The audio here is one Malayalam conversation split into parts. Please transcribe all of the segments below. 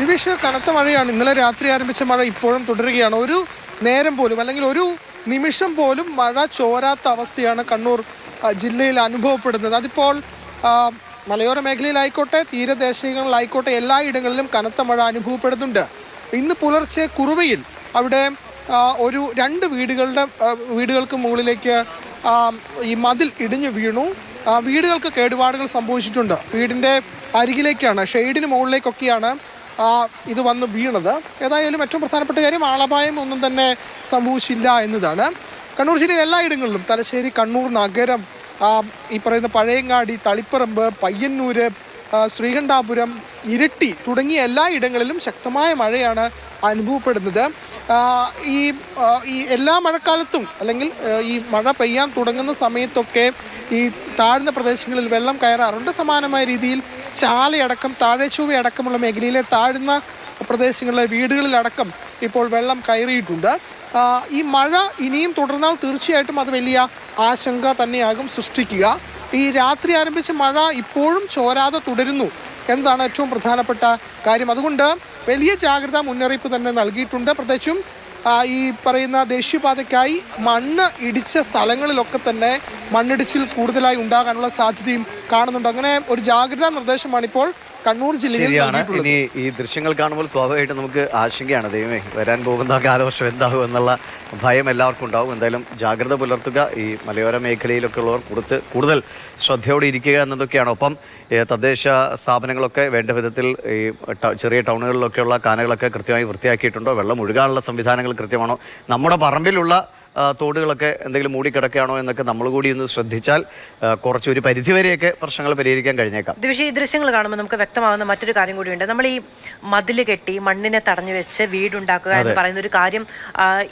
ദിവേഷ് കനത്ത മഴയാണ്. ഇന്നലെ രാത്രി ആരംഭിച്ച മഴ ഇപ്പോഴും തുടരുകയാണ്. ഒരു നേരം പോലും അല്ലെങ്കിൽ ഒരു നിമിഷം പോലും മഴ ചോരാത്ത അവസ്ഥയാണ് കണ്ണൂർ ജില്ലയിൽ അനുഭവപ്പെടുന്നത്. അതിപ്പോൾ മലയോര മേഖലയിലായിക്കോട്ടെ തീരദേശങ്ങളിലായിക്കോട്ടെ എല്ലായിടങ്ങളിലും കനത്ത മഴ അനുഭവപ്പെടുന്നുണ്ട്. ഇന്ന് പുലർച്ചെ കുറുവയിൽ അവിടെ ഒരു രണ്ട് വീടുകളുടെ വീടുകൾക്ക് മുകളിലേക്ക് ഈ മതിൽ ഇടിഞ്ഞു വീണു. വീടുകൾക്ക് കേടുപാടുകൾ സംഭവിച്ചിട്ടുണ്ട്. വീടിന്റെ അരികിലേക്കാണ് ഷെയ്ഡിന് മുകളിലേക്കൊക്കെയാണ് ഇത് വന്ന് വീണത്. ഏതായാലും ഏറ്റവും പ്രധാനപ്പെട്ട കാര്യം ആളപായം ഒന്നും തന്നെ സംഭവിച്ചില്ല എന്നതാണ്. കണ്ണൂർ ജില്ലയിലെ എല്ലായിടങ്ങളിലും തലശ്ശേരി കണ്ണൂർ നഗരം ഈ പറയുന്ന പഴയങ്ങാടി തളിപ്പറമ്പ് പയ്യന്നൂര് ശ്രീകണ്ഠാപുരം ഇരട്ടി തുടങ്ങിയ എല്ലായിടങ്ങളിലും ശക്തമായ മഴയാണ് അനുഭവപ്പെടുന്നത്. ഈ ഈ എല്ലാ മഴക്കാലത്തും അല്ലെങ്കിൽ ഈ മഴ പെയ്യാൻ തുടങ്ങുന്ന സമയത്തൊക്കെ ഈ താഴ്ന്ന പ്രദേശങ്ങളിൽ വെള്ളം കയറാറുണ്ട്. സമാനമായ രീതിയിൽ ചാലയടക്കം താഴെച്ചൊവ്വ അടക്കമുള്ള മേഖലയിലെ താഴ്ന്ന പ്രദേശങ്ങളിലെ വീടുകളിലടക്കം ഇപ്പോൾ വെള്ളം കയറിയിട്ടുണ്ട്. ഈ മഴ ഇനിയും തുടർന്നാൽ തീർച്ചയായിട്ടും അത് വലിയ ആശങ്ക തന്നെയാകും സൃഷ്ടിക്കുക. ഈ രാത്രി ആരംഭിച്ച മഴ ഇപ്പോഴും ചോരാതെ തുടരുന്നു. എന്നതാണ് ഏറ്റവും പ്രധാനപ്പെട്ട കാര്യം? അതുകൊണ്ട് വലിയ ജാഗ്രതാ മുന്നറിയിപ്പ് തന്നെ നൽകിയിട്ടുണ്ട്. പ്രത്യേകിച്ചും ഈ പറയുന്ന ദേശീയപാതയ്ക്കായി മണ്ണ് ഇടിച്ച സ്ഥലങ്ങളിലൊക്കെ തന്നെ മണ്ണിടിച്ചിൽ കൂടുതലായി ഉണ്ടാകാനുള്ള സാധ്യതയും കാണുന്നുണ്ട്. അങ്ങനെ ഒരു ജാഗ്രതാ നിർദ്ദേശമാണ് ഇപ്പോൾ കണ്ണൂർ ജില്ലയിൽ ഇനി ഈ ദൃശ്യങ്ങൾ കാണുമ്പോൾ സ്വാഭാവികമായിട്ട് നമുക്ക് ആശങ്കയാണ്. ദൈവമേ വരാൻ പോകുന്ന കാലവർഷം എന്താകും എന്നുള്ള ഭയം എല്ലാവർക്കും ഉണ്ടാവും. എന്തായാലും ജാഗ്രത പുലർത്തുക. ഈ മലയോര മേഖലയിലൊക്കെ ഉള്ളവർ കൊടുത്ത് കൂടുതൽ ശ്രദ്ധയോടെ ഇരിക്കുക എന്നതൊക്കെയാണ്. ഒപ്പം തദ്ദേശ സ്ഥാപനങ്ങളൊക്കെ വേണ്ട വിധത്തിൽ ഈ ചെറിയ ടൗണുകളിലൊക്കെയുള്ള കാനകളൊക്കെ കൃത്യമായി വൃത്തിയാക്കിയിട്ടുണ്ടോ? വെള്ളം ഒഴുകാനുള്ള സംവിധാനങ്ങൾ കൃത്യമാണോ? നമ്മുടെ പറമ്പിലുള്ള തോടുകളൊക്കെ എന്തെങ്കിലും മൂടിക്കിടക്കുകയാണോ എന്നൊക്കെ നമ്മൾ കൂടി ഒന്ന് ശ്രദ്ധിച്ചാൽ കുറച്ചൊരു പരിധിവരെയൊക്കെ പ്രശ്നങ്ങൾ പരിഹരിക്കാൻ കഴിഞ്ഞേക്കാം. ദിവസം ഈ ദൃശ്യങ്ങൾ കാണുമ്പോൾ നമുക്ക് വ്യക്തമാകുന്ന മറ്റൊരു കാര്യം കൂടിയുണ്ട്. നമ്മൾ ഈ മതിൽ കെട്ടി മണ്ണിനെ തടഞ്ഞു വെച്ച് വീടുണ്ടാക്കുക എന്ന് പറയുന്ന ഒരു കാര്യം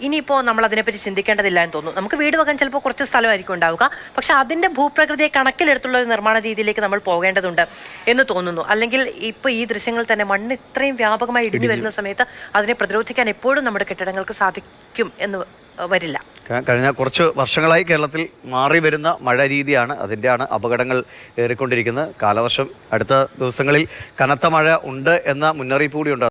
ഇനിയിപ്പോൾ നമ്മൾ അതിനെപ്പറ്റി ചിന്തിക്കേണ്ടതില്ല എന്ന് തോന്നുന്നു. നമുക്ക് വീട് വെക്കാൻ ചിലപ്പോൾ കുറച്ച് സ്ഥലമായിരിക്കും ഉണ്ടാവുക. പക്ഷെ അതിന്റെ ഭൂപ്രകൃതിയെ കണക്കിലെടുത്തുള്ള ഒരു നിർമ്മാണ രീതിയിലേക്ക് നമ്മൾ പോകേണ്ടതുണ്ട് എന്ന് തോന്നുന്നു. അല്ലെങ്കിൽ ഇപ്പോൾ ഈ ദൃശ്യങ്ങൾ തന്നെ മണ്ണ് ഇത്രയും വ്യാപകമായി ഇടിഞ്ഞു. വരുന്ന സമയത്ത് അതിനെ പ്രതിരോധിക്കാൻ എപ്പോഴും നമ്മുടെ കെട്ടിടങ്ങൾക്ക് സാധിക്കും എന്ന് വരില്ല. കഴിഞ്ഞ കുറച്ച് വർഷങ്ങളായി കേരളത്തിൽ മാറി വരുന്ന മഴ രീതിയാണ് അതിന്റെയാണ് അപകടങ്ങൾ ഏറിക്കൊണ്ടിരിക്കുന്നത്. കാലവർഷം അടുത്ത ദിവസങ്ങളിൽ കനത്ത മഴ ഉണ്ട് എന്ന മുന്നറിയിപ്പ് കൂടിയുണ്ട്